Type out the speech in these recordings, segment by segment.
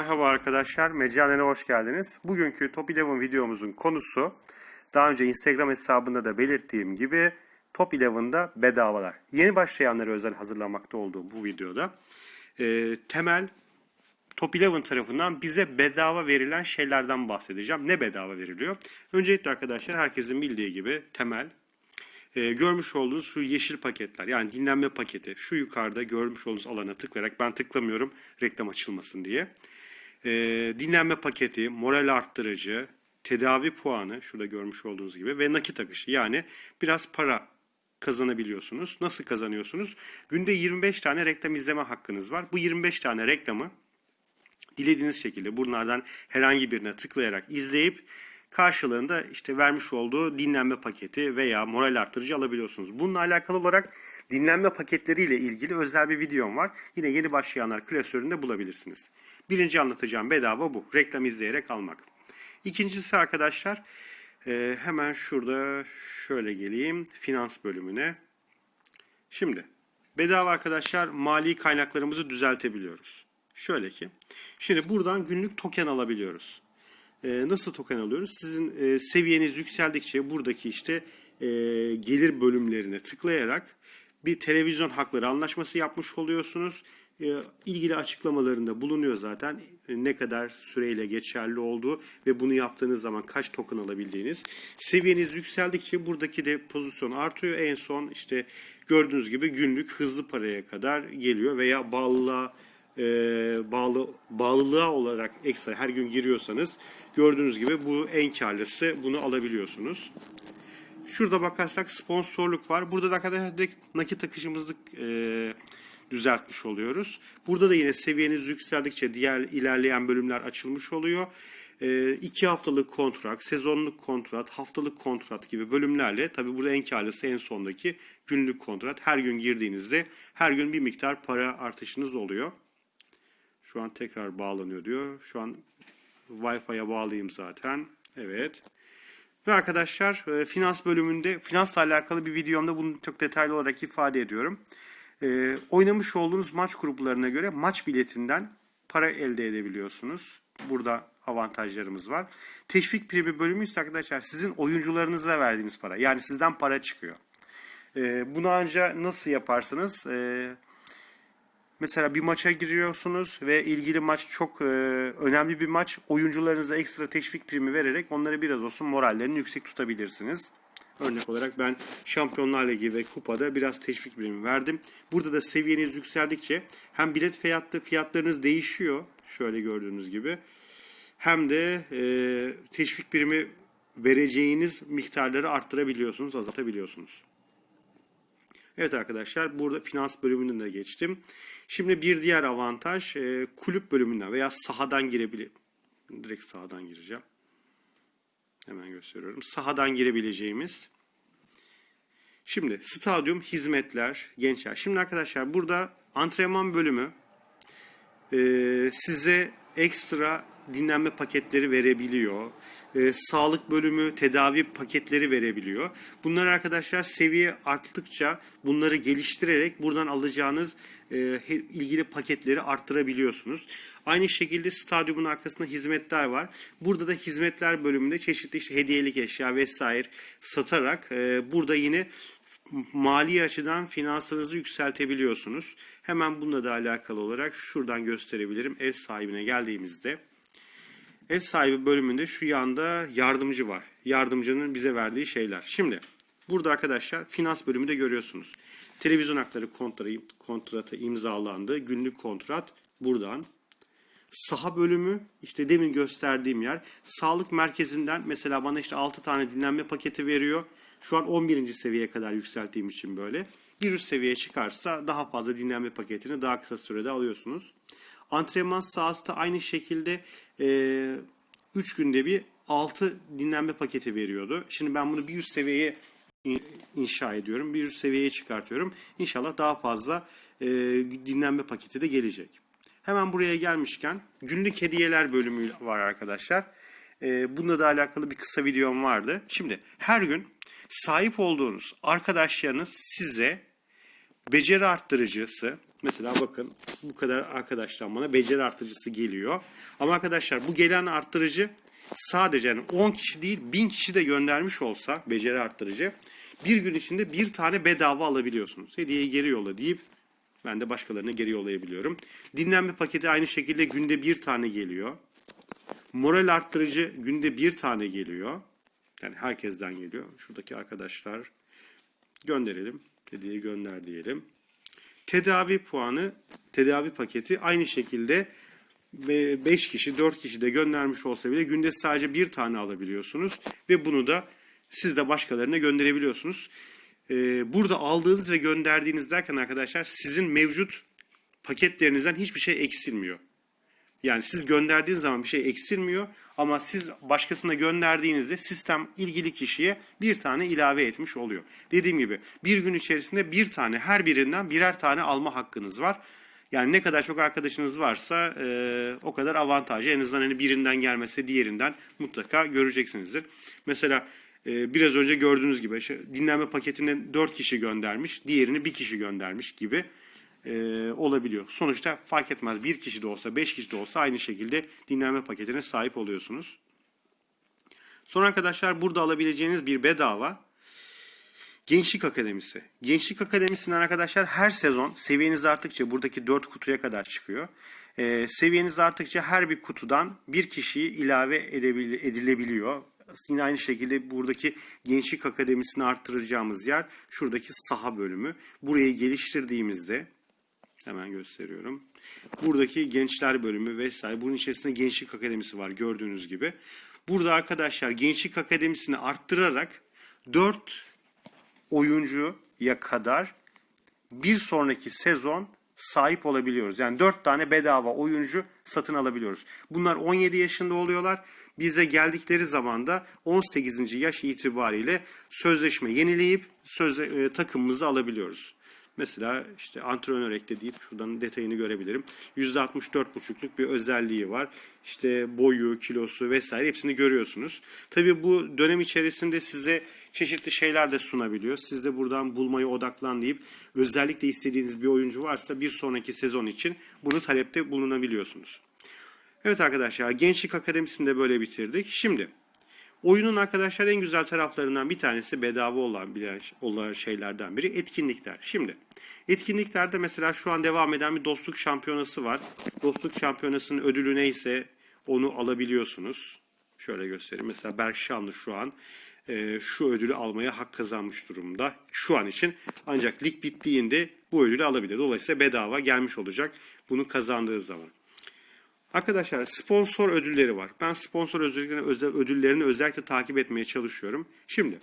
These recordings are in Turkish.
Merhaba arkadaşlar, Meccanen'e hoş geldiniz. Bugünkü Top 11 videomuzun konusu, daha önce Instagram hesabında da belirttiğim gibi Top 11'da bedavalar. Yeni başlayanlara özel hazırlamakta olduğum bu videoda e, temel Top 11 tarafından bize bedava verilen şeylerden bahsedeceğim. Ne bedava veriliyor? Öncelikle arkadaşlar herkesin bildiği gibi temel e, görmüş olduğunuz şu yeşil paketler yani dinlenme paketi şu yukarıda görmüş olduğunuz alana tıklayarak ben tıklamıyorum reklam açılmasın diye. E, dinlenme paketi, moral arttırıcı, tedavi puanı şurada görmüş olduğunuz gibi ve nakit akışı yani biraz para kazanabiliyorsunuz. Nasıl kazanıyorsunuz? Günde 25 tane reklam izleme hakkınız var. Bu 25 tane reklamı dilediğiniz şekilde bunlardan herhangi birine tıklayarak izleyip karşılığında işte vermiş olduğu dinlenme paketi veya moral arttırıcı alabiliyorsunuz. Bununla alakalı olarak dinlenme paketleriyle ilgili özel bir videom var. Yine yeni başlayanlar klasöründe bulabilirsiniz. Birinci anlatacağım bedava bu. Reklam izleyerek almak. İkincisi arkadaşlar e, hemen şurada şöyle geleyim finans bölümüne. Şimdi bedava arkadaşlar mali kaynaklarımızı düzeltebiliyoruz. Şöyle ki şimdi buradan günlük token alabiliyoruz. Ee, nasıl token alıyoruz? Sizin e, seviyeniz yükseldikçe buradaki işte e, gelir bölümlerine tıklayarak bir televizyon hakları anlaşması yapmış oluyorsunuz. E, ilgili açıklamalarında bulunuyor zaten e, ne kadar süreyle geçerli olduğu ve bunu yaptığınız zaman kaç token alabildiğiniz. Seviyeniz yükseldikçe buradaki de pozisyon artıyor. En son işte gördüğünüz gibi günlük hızlı paraya kadar geliyor veya bağlılığa e, bağlı bağlılığa olarak ekstra her gün giriyorsanız gördüğünüz gibi bu en karlısı bunu alabiliyorsunuz. Şurada bakarsak sponsorluk var. Burada da arkadaşlar direkt nakit akışımızı e, düzeltmiş oluyoruz. Burada da yine seviyeniz yükseldikçe diğer ilerleyen bölümler açılmış oluyor. E, iki haftalık kontrat, sezonluk kontrat, haftalık kontrat gibi bölümlerle tabi burada en karlısı en sondaki günlük kontrat. Her gün girdiğinizde her gün bir miktar para artışınız oluyor. Şu an tekrar bağlanıyor diyor. Şu an Wi-Fi'ye bağlıyım zaten. Evet. Ve arkadaşlar e, finans bölümünde finansla alakalı bir videomda bunu çok detaylı olarak ifade ediyorum. E, oynamış olduğunuz maç gruplarına göre maç biletinden para elde edebiliyorsunuz. Burada avantajlarımız var. Teşvik primi bölümü ise arkadaşlar sizin oyuncularınıza verdiğiniz para. Yani sizden para çıkıyor. E, bunu ancak nasıl yaparsınız? Eee Mesela bir maça giriyorsunuz ve ilgili maç çok e, önemli bir maç. Oyuncularınıza ekstra teşvik primi vererek onları biraz olsun morallerini yüksek tutabilirsiniz. Örnek olarak ben Şampiyonlar Ligi ve Kupa'da biraz teşvik primi verdim. Burada da seviyeniz yükseldikçe hem bilet fiyatı fiyatlarınız değişiyor. Şöyle gördüğünüz gibi. Hem de e, teşvik primi vereceğiniz miktarları arttırabiliyorsunuz, azaltabiliyorsunuz. Evet arkadaşlar burada finans bölümünden de geçtim. Şimdi bir diğer avantaj e, kulüp bölümünden veya sahadan girebilir. Direkt sahadan gireceğim. Hemen gösteriyorum. Sahadan girebileceğimiz. Şimdi stadyum hizmetler gençler. Şimdi arkadaşlar burada antrenman bölümü e, size ekstra dinlenme paketleri verebiliyor. E, sağlık bölümü tedavi paketleri verebiliyor. Bunlar arkadaşlar seviye arttıkça bunları geliştirerek buradan alacağınız e, ilgili paketleri arttırabiliyorsunuz. Aynı şekilde stadyumun arkasında hizmetler var. Burada da hizmetler bölümünde çeşitli işte hediyelik eşya vesaire satarak e, burada yine mali açıdan finansınızı yükseltebiliyorsunuz. Hemen bununla da alakalı olarak şuradan gösterebilirim. Ev sahibine geldiğimizde ev sahibi bölümünde şu yanda yardımcı var. Yardımcının bize verdiği şeyler. Şimdi burada arkadaşlar finans bölümünde görüyorsunuz. Televizyon hakları kontratı, kontratı imzalandı. Günlük kontrat buradan. Saha bölümü işte demin gösterdiğim yer. Sağlık merkezinden mesela bana işte 6 tane dinlenme paketi veriyor. Şu an 11. seviyeye kadar yükselttiğim için böyle. Bir üst seviyeye çıkarsa daha fazla dinlenme paketini daha kısa sürede alıyorsunuz. Antrenman sahası da aynı şekilde 3 e, günde bir 6 dinlenme paketi veriyordu. Şimdi ben bunu bir üst seviyeye inşa ediyorum. Bir üst seviyeye çıkartıyorum. İnşallah daha fazla e, dinlenme paketi de gelecek. Hemen buraya gelmişken günlük hediyeler bölümü var arkadaşlar. E, bununla da alakalı bir kısa videom vardı. Şimdi her gün sahip olduğunuz arkadaşlarınız size beceri arttırıcısı Mesela bakın bu kadar arkadaştan bana beceri artırıcısı geliyor. Ama arkadaşlar bu gelen arttırıcı sadece yani 10 kişi değil 1000 kişi de göndermiş olsa beceri arttırıcı bir gün içinde bir tane bedava alabiliyorsunuz. Hediyeyi geri yolla deyip ben de başkalarına geri yollayabiliyorum. Dinlenme paketi aynı şekilde günde bir tane geliyor. Moral arttırıcı günde bir tane geliyor. Yani herkesten geliyor. Şuradaki arkadaşlar gönderelim. Hediye gönder diyelim. Tedavi puanı, tedavi paketi aynı şekilde 5 kişi, 4 kişi de göndermiş olsa bile günde sadece bir tane alabiliyorsunuz. Ve bunu da siz de başkalarına gönderebiliyorsunuz. Ee, Burada aldığınız ve gönderdiğiniz derken arkadaşlar sizin mevcut paketlerinizden hiçbir şey eksilmiyor. Yani siz gönderdiğiniz zaman bir şey eksilmiyor ama siz başkasına gönderdiğinizde sistem ilgili kişiye bir tane ilave etmiş oluyor. Dediğim gibi bir gün içerisinde bir tane her birinden birer tane alma hakkınız var. Yani ne kadar çok arkadaşınız varsa e, o kadar avantajı. En azından hani birinden gelmese diğerinden mutlaka göreceksinizdir. Mesela e, biraz önce gördüğünüz gibi dinlenme paketinden 4 kişi göndermiş, diğerini bir kişi göndermiş gibi e, olabiliyor. Sonuçta fark etmez bir kişi de olsa, beş kişi de olsa aynı şekilde dinlenme paketine sahip oluyorsunuz. Sonra arkadaşlar burada alabileceğiniz bir bedava Gençlik Akademisi. Gençlik Akademisi'nden arkadaşlar her sezon seviyeniz arttıkça buradaki 4 kutuya kadar çıkıyor. Ee, seviyeniz arttıkça her bir kutudan bir kişiyi ilave edilebiliyor. Yine aynı şekilde buradaki Gençlik Akademisi'ni arttıracağımız yer şuradaki saha bölümü. Burayı geliştirdiğimizde Hemen gösteriyorum. Buradaki gençler bölümü vesaire. Bunun içerisinde Gençlik Akademisi var gördüğünüz gibi. Burada arkadaşlar Gençlik Akademisi'ni arttırarak 4 oyuncuya kadar bir sonraki sezon sahip olabiliyoruz. Yani 4 tane bedava oyuncu satın alabiliyoruz. Bunlar 17 yaşında oluyorlar. Bize geldikleri zaman da 18. yaş itibariyle sözleşme yenileyip sözle, e, takımımızı alabiliyoruz. Mesela işte antrenör ekle şuradan detayını görebilirim. %64,5'luk bir özelliği var. İşte boyu, kilosu vesaire hepsini görüyorsunuz. Tabii bu dönem içerisinde size çeşitli şeyler de sunabiliyor. Siz de buradan bulmaya odaklan deyip özellikle istediğiniz bir oyuncu varsa bir sonraki sezon için bunu talepte bulunabiliyorsunuz. Evet arkadaşlar Gençlik Akademisi'nde böyle bitirdik. Şimdi Oyunun arkadaşlar en güzel taraflarından bir tanesi bedava olan, olan şeylerden biri etkinlikler. Şimdi etkinliklerde mesela şu an devam eden bir dostluk şampiyonası var. Dostluk şampiyonasının ödülü neyse onu alabiliyorsunuz. Şöyle göstereyim. Mesela Berk Şanlı şu an e, şu ödülü almaya hak kazanmış durumda. Şu an için ancak lig bittiğinde bu ödülü alabilir. Dolayısıyla bedava gelmiş olacak bunu kazandığı zaman. Arkadaşlar sponsor ödülleri var. Ben sponsor ödüllerini, ödüllerini özellikle takip etmeye çalışıyorum. Şimdi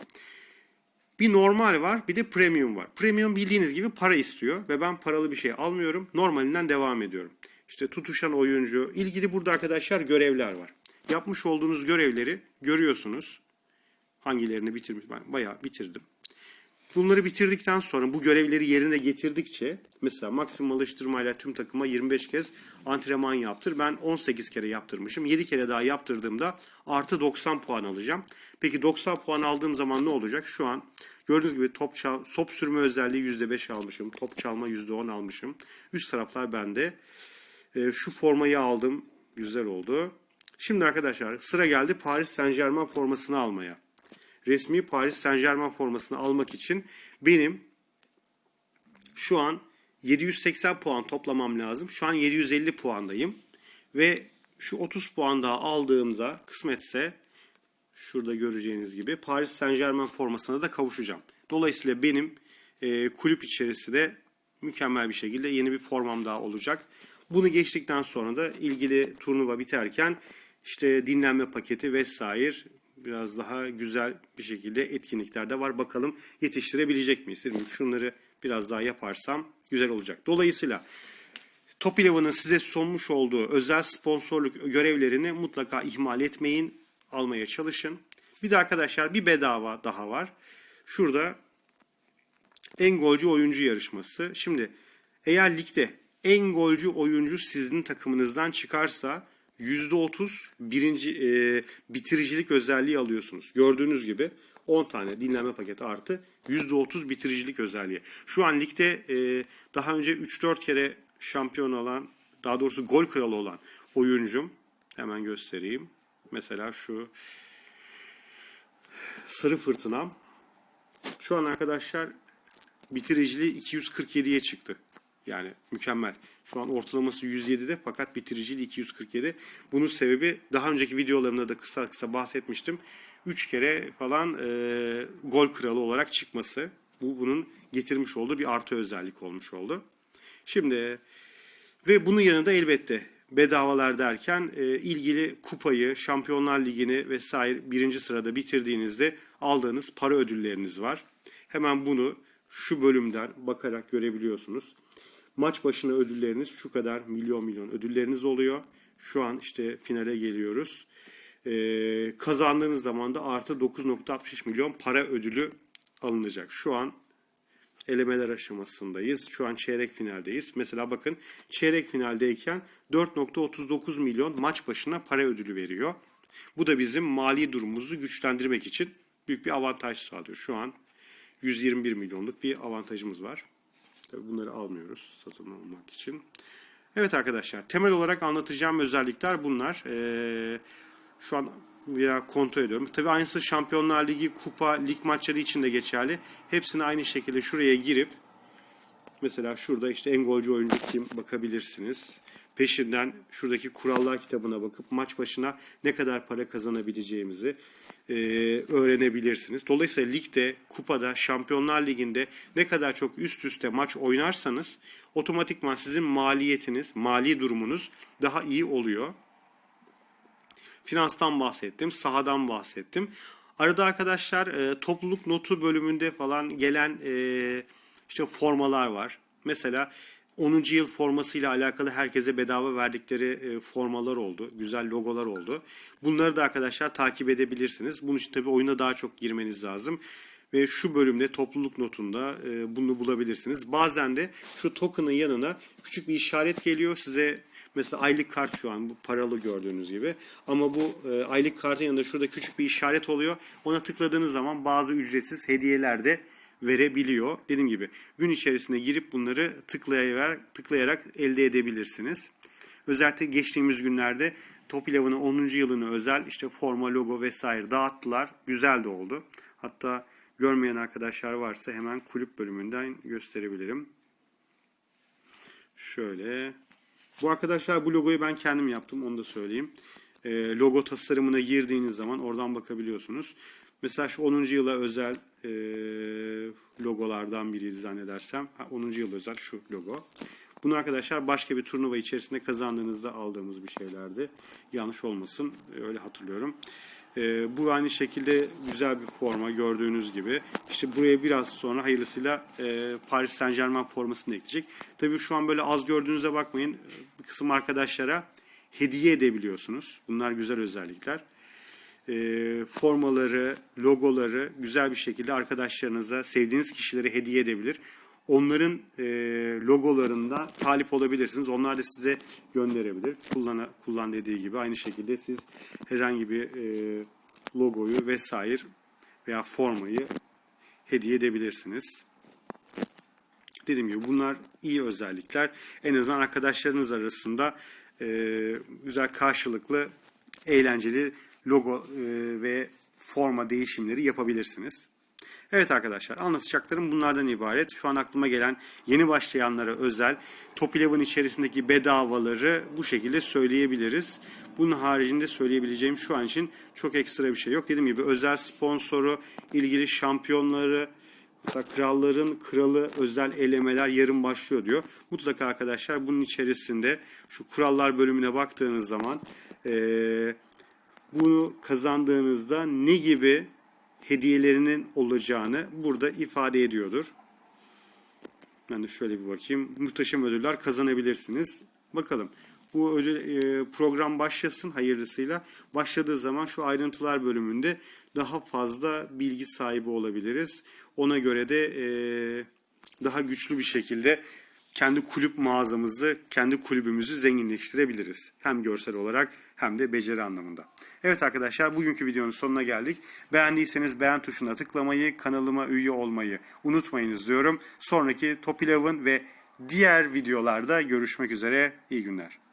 bir normal var bir de premium var. Premium bildiğiniz gibi para istiyor ve ben paralı bir şey almıyorum. Normalinden devam ediyorum. İşte tutuşan oyuncu, ilgili burada arkadaşlar görevler var. Yapmış olduğunuz görevleri görüyorsunuz. Hangilerini bitirmiş? Ben bayağı bitirdim. Bunları bitirdikten sonra bu görevleri yerine getirdikçe mesela maksimum alıştırmayla tüm takıma 25 kez antrenman yaptır. Ben 18 kere yaptırmışım. 7 kere daha yaptırdığımda artı 90 puan alacağım. Peki 90 puan aldığım zaman ne olacak? Şu an gördüğünüz gibi top çal, top sürme özelliği %5 almışım. Top çalma %10 almışım. Üst taraflar bende. E, şu formayı aldım. Güzel oldu. Şimdi arkadaşlar sıra geldi Paris Saint Germain formasını almaya resmi Paris Saint Germain formasını almak için benim şu an 780 puan toplamam lazım. Şu an 750 puandayım. Ve şu 30 puan daha aldığımda kısmetse şurada göreceğiniz gibi Paris Saint Germain formasına da kavuşacağım. Dolayısıyla benim e, kulüp içerisinde mükemmel bir şekilde yeni bir formam daha olacak. Bunu geçtikten sonra da ilgili turnuva biterken işte dinlenme paketi vesaire biraz daha güzel bir şekilde etkinlikler de var. Bakalım yetiştirebilecek miyiz? Dedim, şunları biraz daha yaparsam güzel olacak. Dolayısıyla Top Eleven'ın size sunmuş olduğu özel sponsorluk görevlerini mutlaka ihmal etmeyin. Almaya çalışın. Bir de arkadaşlar bir bedava daha var. Şurada en golcü oyuncu yarışması. Şimdi eğer ligde en golcü oyuncu sizin takımınızdan çıkarsa %30 birinci e, bitiricilik özelliği alıyorsunuz. Gördüğünüz gibi 10 tane dinlenme paketi artı %30 bitiricilik özelliği. Şu an ligde e, daha önce 3-4 kere şampiyon olan, daha doğrusu gol kralı olan oyuncum. Hemen göstereyim. Mesela şu Sarı Fırtınam. Şu an arkadaşlar bitiriciliği 247'ye çıktı. Yani mükemmel. Şu an ortalaması 107'de fakat bitiriciliği 247. Bunun sebebi daha önceki videolarımda da kısa kısa bahsetmiştim. 3 kere falan e, gol kralı olarak çıkması. Bu bunun getirmiş olduğu bir artı özellik olmuş oldu. Şimdi ve bunun yanında elbette bedavalar derken e, ilgili kupayı, Şampiyonlar Ligi'ni vesaire birinci sırada bitirdiğinizde aldığınız para ödülleriniz var. Hemen bunu şu bölümden bakarak görebiliyorsunuz. Maç başına ödülleriniz şu kadar milyon milyon ödülleriniz oluyor. Şu an işte finale geliyoruz. Ee, kazandığınız zaman da artı 9.65 milyon para ödülü alınacak. Şu an elemeler aşamasındayız. Şu an çeyrek finaldeyiz. Mesela bakın çeyrek finaldeyken 4.39 milyon maç başına para ödülü veriyor. Bu da bizim mali durumumuzu güçlendirmek için büyük bir avantaj sağlıyor. Şu an 121 milyonluk bir avantajımız var. Tabii bunları almıyoruz satın almak için. Evet arkadaşlar temel olarak anlatacağım özellikler bunlar. Ee, şu an ya kontrol ediyorum. Tabii aynısı Şampiyonlar Ligi, kupa, lig maçları için de geçerli. Hepsini aynı şekilde şuraya girip mesela şurada işte en golcü oyuncu kim bakabilirsiniz. Peşinden şuradaki kurallar kitabına bakıp maç başına ne kadar para kazanabileceğimizi e, öğrenebilirsiniz. Dolayısıyla ligde, kupada, Şampiyonlar Ligi'nde ne kadar çok üst üste maç oynarsanız otomatikman sizin maliyetiniz, mali durumunuz daha iyi oluyor. Finanstan bahsettim, sahadan bahsettim. Arada arkadaşlar e, topluluk notu bölümünde falan gelen e, işte formalar var. Mesela 10. yıl formasıyla alakalı herkese bedava verdikleri e, formalar oldu. Güzel logolar oldu. Bunları da arkadaşlar takip edebilirsiniz. Bunun için tabii oyuna daha çok girmeniz lazım. Ve şu bölümde topluluk notunda e, bunu bulabilirsiniz. Bazen de şu token'ın yanına küçük bir işaret geliyor. Size Mesela aylık kart şu an bu paralı gördüğünüz gibi. Ama bu e, aylık kartın yanında şurada küçük bir işaret oluyor. Ona tıkladığınız zaman bazı ücretsiz hediyeler de verebiliyor. Dediğim gibi gün içerisinde girip bunları tıklayarak, tıklayarak elde edebilirsiniz. Özellikle geçtiğimiz günlerde Top 11'ın 10. yılını özel işte forma, logo vesaire dağıttılar. Güzel de oldu. Hatta görmeyen arkadaşlar varsa hemen kulüp bölümünden gösterebilirim. Şöyle bu arkadaşlar bu logoyu ben kendim yaptım onu da söyleyeyim. E, logo tasarımına girdiğiniz zaman oradan bakabiliyorsunuz. Mesela şu 10. yıla özel e, logolardan biriydi zannedersem. Ha, 10. yıl özel şu logo. Bunu arkadaşlar başka bir turnuva içerisinde kazandığınızda aldığımız bir şeylerdi. Yanlış olmasın öyle hatırlıyorum. E, bu aynı şekilde güzel bir forma gördüğünüz gibi. İşte buraya biraz sonra hayırlısıyla e, Paris Saint Germain formasını ekleyecek. Tabii şu an böyle az gördüğünüze bakmayın. Bir kısım arkadaşlara hediye edebiliyorsunuz. Bunlar güzel özellikler. E, formaları, logoları güzel bir şekilde arkadaşlarınıza, sevdiğiniz kişilere hediye edebilir. Onların e, logolarında talip olabilirsiniz. Onlar da size gönderebilir. Kullan, kullan dediği gibi aynı şekilde siz herhangi bir e, logoyu vesaire veya formayı hediye edebilirsiniz. Dediğim gibi bunlar iyi özellikler. En azından arkadaşlarınız arasında e, güzel karşılıklı eğlenceli logo e, ve forma değişimleri yapabilirsiniz. Evet arkadaşlar anlatacaklarım bunlardan ibaret. Şu an aklıma gelen yeni başlayanlara özel Top 11 içerisindeki bedavaları bu şekilde söyleyebiliriz. Bunun haricinde söyleyebileceğim şu an için çok ekstra bir şey yok. Dediğim gibi özel sponsoru, ilgili şampiyonları, Hatta kralların kralı özel elemeler yarın başlıyor diyor. Mutlaka arkadaşlar bunun içerisinde şu kurallar bölümüne baktığınız zaman ee, bunu kazandığınızda ne gibi hediyelerinin olacağını burada ifade ediyordur. Ben de şöyle bir bakayım. Muhteşem ödüller kazanabilirsiniz. Bakalım. Bu ödül, e, program başlasın hayırlısıyla. Başladığı zaman şu ayrıntılar bölümünde daha fazla bilgi sahibi olabiliriz. Ona göre de e, daha güçlü bir şekilde kendi kulüp mağazamızı, kendi kulübümüzü zenginleştirebiliriz. Hem görsel olarak hem de beceri anlamında. Evet arkadaşlar bugünkü videonun sonuna geldik. Beğendiyseniz beğen tuşuna tıklamayı, kanalıma üye olmayı unutmayınız diyorum. Sonraki Top 11 ve diğer videolarda görüşmek üzere. İyi günler.